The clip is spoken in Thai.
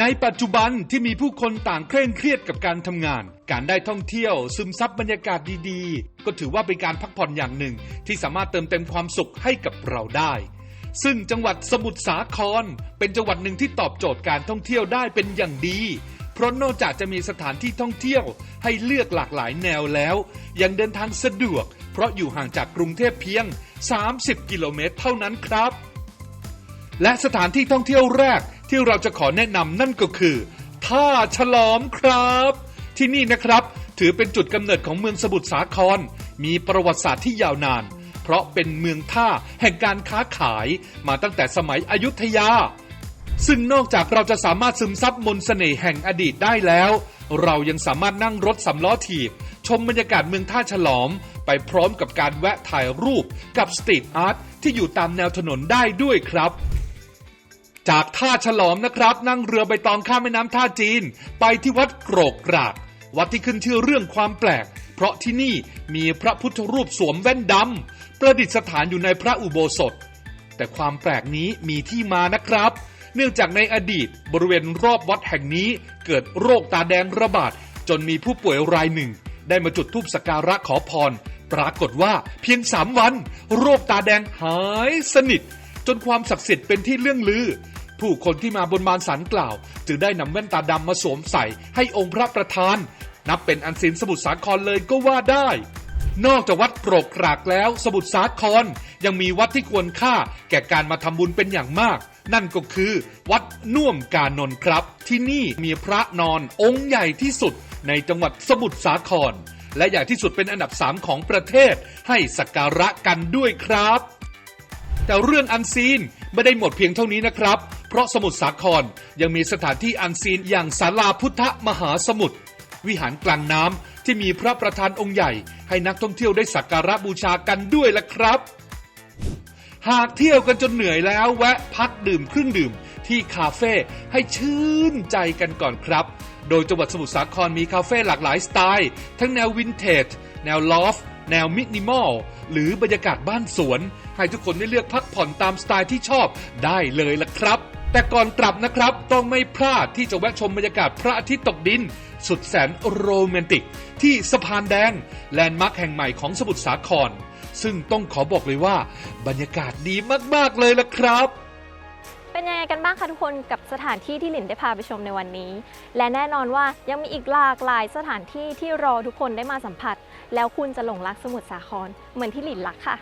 ในปัจจุบันที่มีผู้คนต่างเคร่งเครียดกับการทำงาน การได้ท่องเที่ยวซึมซับบรรยากาศดีๆ ก็ถือว่าเป็นการพักผ่อนอย่างหนึ่ง ที่สามารถเติมเต็มความสุขให้กับเราได้ ซึ่งจังหวัดสมุทรสาคร เป็นจังหวัดหนึ่งที่ตอบโจทย์การท่องเที่ยวได้เป็นอย่างดี เพราะนอกจากจะมีสถานที่ท่องเที่ยวให้เลือกหลากหลายแนวแล้ว ยังเดินทางสะดวก เพราะอยู่ห่างจากกรุงเทพเพียง 30 กิโลเมตรเท่านั้นครับ และสถานที่ท่องเที่ยวแรก ที่เราจะขอแนะนำนั่นก็คือท่าฉลอมครับ ที่นี่นะครับถือเป็นจุดกำเนิดของเมืองสมุทรสาคร มีประวัติศาสตร์ที่ยาวนาน เพราะเป็นเมืองท่าแห่งการค้าขายมาตั้งแต่สมัยอยุธยา ซึ่งนอกจากเราจะสามารถซึมซับมนต์เสน่ห์แห่งอดีตได้แล้ว เรายังสามารถนั่งรถสำล้อถีบ ชมบรรยากาศเมืองท่าฉลอม ไปพร้อมกับการแวะถ่ายรูปกับสตรีทอาร์ตที่อยู่ตามแนวถนนได้ด้วยครับ จากท่าฉลอมนะครับ นั่งเรือใบตองข้ามแม่น้ำท่าจีน ไปที่วัดโกรกกราก วัดที่ขึ้นชื่อเรื่องความแปลก เพราะที่นี่มีพระพุทธรูปสวมแว่นดำประดิษฐานอยู่ในพระอุโบสถ แต่ความแปลกนี้มีที่มานะครับ เนื่องจากในอดีตบริเวณรอบวัดแห่งนี้ เกิดโรคตาแดงระบาด จนมีผู้ป่วยรายหนึ่ง ได้มาจุดธูปสักการะขอพร ปรากฏว่าเพียงสามวัน โรคตาแดงหายสนิท จนความศักดิ์สิทธิ์เป็นที่เรื่องลือ ผู้คนที่มาบนบานสันกล่าว จึงได้นำแว่นตาดำมาสวมใส่ให้องค์พระประธาน นับเป็นอันศิลสมุทรสาครเลยก็ว่าได้ นอกจากวัดโกรกกรากแล้วสมุทรสาคร ยังมีวัดที่ควรค่าแก่การมาทำบุญเป็นอย่างมาก นั่นก็คือวัดน่วมกานนท์ครับ ที่นี่มีพระนอนองค์ใหญ่ที่สุดในจังหวัดสมุทรสาคร และใหญ่ที่สุดเป็นอันดับสามของประเทศให้สักการะกันด้วยครับ แต่เรื่องอันซีนไม่ได้หมดเพียงเท่านี้นะครับ เพราะสมุทรสาครยังมีสถานที่อันซีนอย่างศาลาพุทธมหาสมุทรวิหารกลางน้ำที่มีพระประธานองค์ใหญ่ ให้นักท่องเที่ยวได้สักการะบูชากันด้วยล่ะครับ หากเที่ยวกันจนเหนื่อยแล้วแวะพักดื่มเครื่องดื่ม ที่คาเฟ่ให้ชื่นใจกันก่อนครับ โดยจังหวัดสมุทรสาครมีคาเฟ่หลากหลายสไตล์ ทั้งแนววินเทจ แนวลอฟ แนวมินิมอลหรือบรรยากาศบ้านสวน ให้ทุกคนได้เลือกพักผ่อนตามสไตล์ที่ชอบได้เลยล่ะครับ แต่ก่อนกลับนะครับ ต้องไม่พลาดที่จะแวะชมบรรยากาศพระอาทิตย์ตกดิน สุดแสนโรแมนติก ที่สะพานแดง แลนด์มาร์คแห่งใหม่ของสมุทรสาคร ซึ่งต้องขอบอกเลยว่า บรรยากาศดีมากๆเลยล่ะครับ เป็นยังไงกันบ้างคะทุกคนกับสถานที่ที่หลินได้พาไปชมในวันนี้ และแน่นอนว่ายังมีอีกหลากหลายสถานที่ที่รอทุกคนได้มาสัมผัส แล้วคุณจะหลงรักสมุทรสาครเหมือนที่หลินรักค่ะ